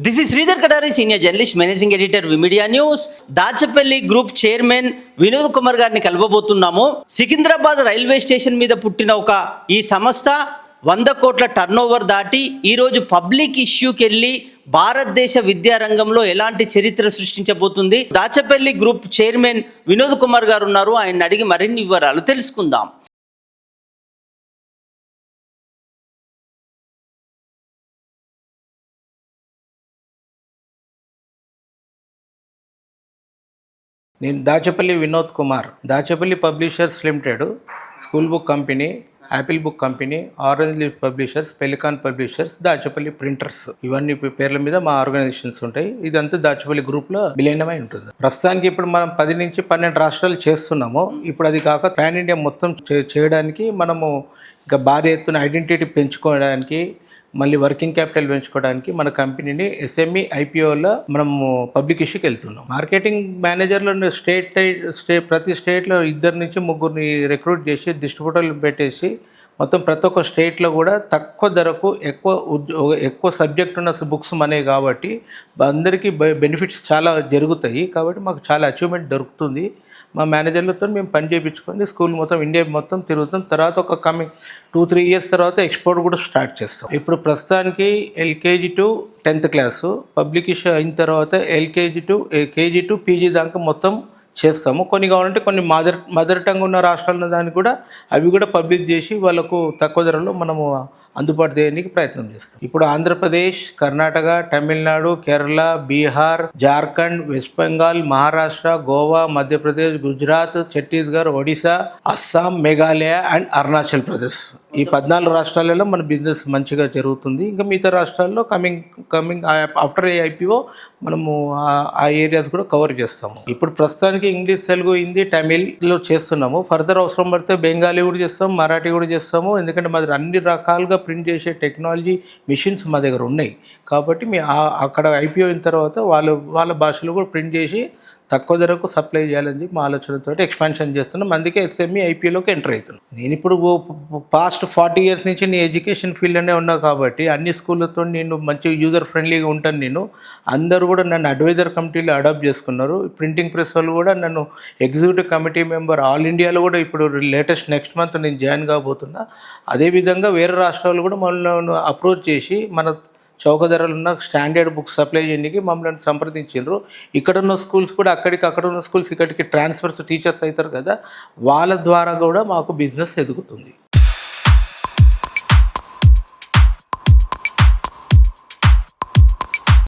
This is Sridhar Katari senior journalist managing editor V Media news Dachepalli group chairman Vinod Kumar గారిని కలవబోతున్నాము. Secunderabad railway station మీద పుట్టిన ఒక ఈ సంస్థ వంద కోట్ల టర్నోవర్ దాటి ఈరోజు పబ్లిక్ ఇష్యూకి వెళ్ళి భారతదేశ విద్యారంగంలో ఎలాంటి చరిత్ర సృష్టించబోతుంది? దాచపల్లి గ్రూప్ చైర్మన్ వినోద్ కుమార్ గారు ఉన్నారు. ఆయన అడిగి మరిన్ని వివరాలు తెలుసుకుందాం. నేను Dachepalli Vinod Kumar. Dachepalli Publishers Limited School Book Company Apple Book Company Orange Leaf Publishers Pelican Publishers Dachepalli Printers. ఇవన్నీ పేర్ల మీద మా ఆర్గనైజేషన్స్ ఉంటాయి. ఇదంతా దాచపల్లి గ్రూప్లో విలీనమై ఉంటుంది. ప్రస్తుతానికి ఇప్పుడు మనం పది నుంచి పన్నెండు రాష్ట్రాలు చేస్తున్నాము. ఇప్పుడు అది కాక పాన్ ఇండియా మొత్తం చే- చేయడానికి మనము ఇంకా భారీ ఎత్తున ఐడెంటిటీ పెంచుకోవడానికి మళ్ళీ వర్కింగ్ క్యాపిటల్ పెంచుకోవడానికి మన కంపెనీని ఎస్ఎంఈ ఐపీఓలో మనము పబ్లిక్ ఇష్యూకి వెళ్తున్నాం. మార్కెటింగ్ మేనేజర్లను స్టేట్ స్టే ప్రతి స్టేట్లో ఇద్దరు నుంచి ముగ్గురిని రిక్రూట్ చేసి డిస్ట్రిబ్యూటర్లు పెట్టేసి మొత్తం ప్రతి ఒక్క స్టేట్లో కూడా తక్కువ ధరకు ఎక్కువ ఉద్యో ఎక్కువ సబ్జెక్ట్ ఉన్న బుక్స్ అనేవి కాబట్టి అందరికీ బెనిఫిట్స్ చాలా జరుగుతాయి. కాబట్టి మాకు చాలా అచీవ్మెంట్ దొరుకుతుంది. మా మేనేజర్లతో మేము పని చేయించుకొని స్కూల్ మొత్తం ఇండియా మొత్తం తిరుగుతాం. తర్వాత ఒక కమింగ్ టూ త్రీ ఇయర్స్ తర్వాత ఎక్స్పోర్ట్ కూడా స్టార్ట్ చేస్తాం. ఇప్పుడు ప్రస్తుతానికి LKG to tenth class public issue అయిన తర్వాత LKG to KG to PG దాకా మొత్తం చేస్తాము. కొన్ని కావాలంటే కొన్ని మదర్ మదర్ టంగ్ ఉన్న రాష్ట్రాలను దాన్ని కూడా అవి కూడా పబ్లిక్ చేసి వాళ్ళకు తక్కువ ధరలో మనము అందుబాటు చేయడానికి ప్రయత్నం చేస్తాం. ఇప్పుడు ఆంధ్రప్రదేశ్ కర్ణాటక తమిళనాడు కేరళ బీహార్ జార్ఖండ్ వెస్ట్ బెంగాల్ మహారాష్ట్ర గోవా మధ్యప్రదేశ్ గుజరాత్ ఛత్తీస్గఢ్ ఒడిశా అస్సాం మేఘాలయ అండ్ అరుణాచల్ ప్రదేశ్. ఈ పద్నాలుగు రాష్ట్రాలలో మన బిజినెస్ మంచిగా జరుగుతుంది. ఇంకా మిగతా రాష్ట్రాల్లో coming coming after a IPO మనము ఆ ఏరియాస్ కూడా కవర్ చేస్తాము. ఇప్పుడు ప్రస్తుతానికి ఇంగ్లీష్ తెలుగు హిందీ తమిళ్ళో చేస్తున్నాము. ఫర్దర్ అవసరం పడితే బెంగాలీ కూడా చేస్తాం మరాఠీ కూడా చేస్తాము. ఎందుకంటే మా దగ్గర అన్ని రకాలుగా ప్రింట్ చేసే టెక్నాలజీ మిషన్స్ మా దగ్గర ఉన్నాయి. కాబట్టి మీ అక్కడ అయిపోయిన తర్వాత వాళ్ళు వాళ్ళ భాషలో కూడా ప్రింట్ చేసి తక్కువ ధరకు సప్లై చేయాలని చెప్పి మా ఆలోచనతో ఎక్స్పాన్షన్ చేస్తున్నాం. అందుకే ఎస్ఎంఈ ఐపీఓలోకి ఎంటర్ అవుతున్నాం. నేను ఇప్పుడు పాస్ట్ ఫార్టీ ఇయర్స్ నుంచి నేను ఎడ్యుకేషన్ ఫీల్డ్లోనే ఉన్నా కాబట్టి అన్ని స్కూళ్ళతో నేను మంచి యూజర్ ఫ్రెండ్లీగా ఉంటాను నేను. అందరూ కూడా నన్ను అడ్వైజర్ కమిటీలో అడాప్ట్ చేసుకున్నారు. ప్రింటింగ్ ప్రెస్ వాళ్ళు కూడా నన్ను ఎగ్జిక్యూటివ్ కమిటీ మెంబర్ ఆల్ ఇండియాలో కూడా ఇప్పుడు లేటెస్ట్ నెక్స్ట్ మంత్ నేను జాయిన్ కాబోతున్నా. అదేవిధంగా వేరే రాష్ట్రాలు కూడా మనల్ని అప్రోచ్ చేసి మన చౌక ధరలు ఉన్న స్టాండర్డ్ బుక్స్ సప్లై చేయడానికి మమ్మల్ని సంప్రదించారు ఇక్కడ ఉన్న స్కూల్స్ కూడా అక్కడికి అక్కడ ఉన్న స్కూల్స్ ఇక్కడికి ట్రాన్స్ఫర్స్ టీచర్స్ అవుతారు కదా వాళ్ళ ద్వారా కూడా మాకు బిజినెస్ ఎదుగుతుంది.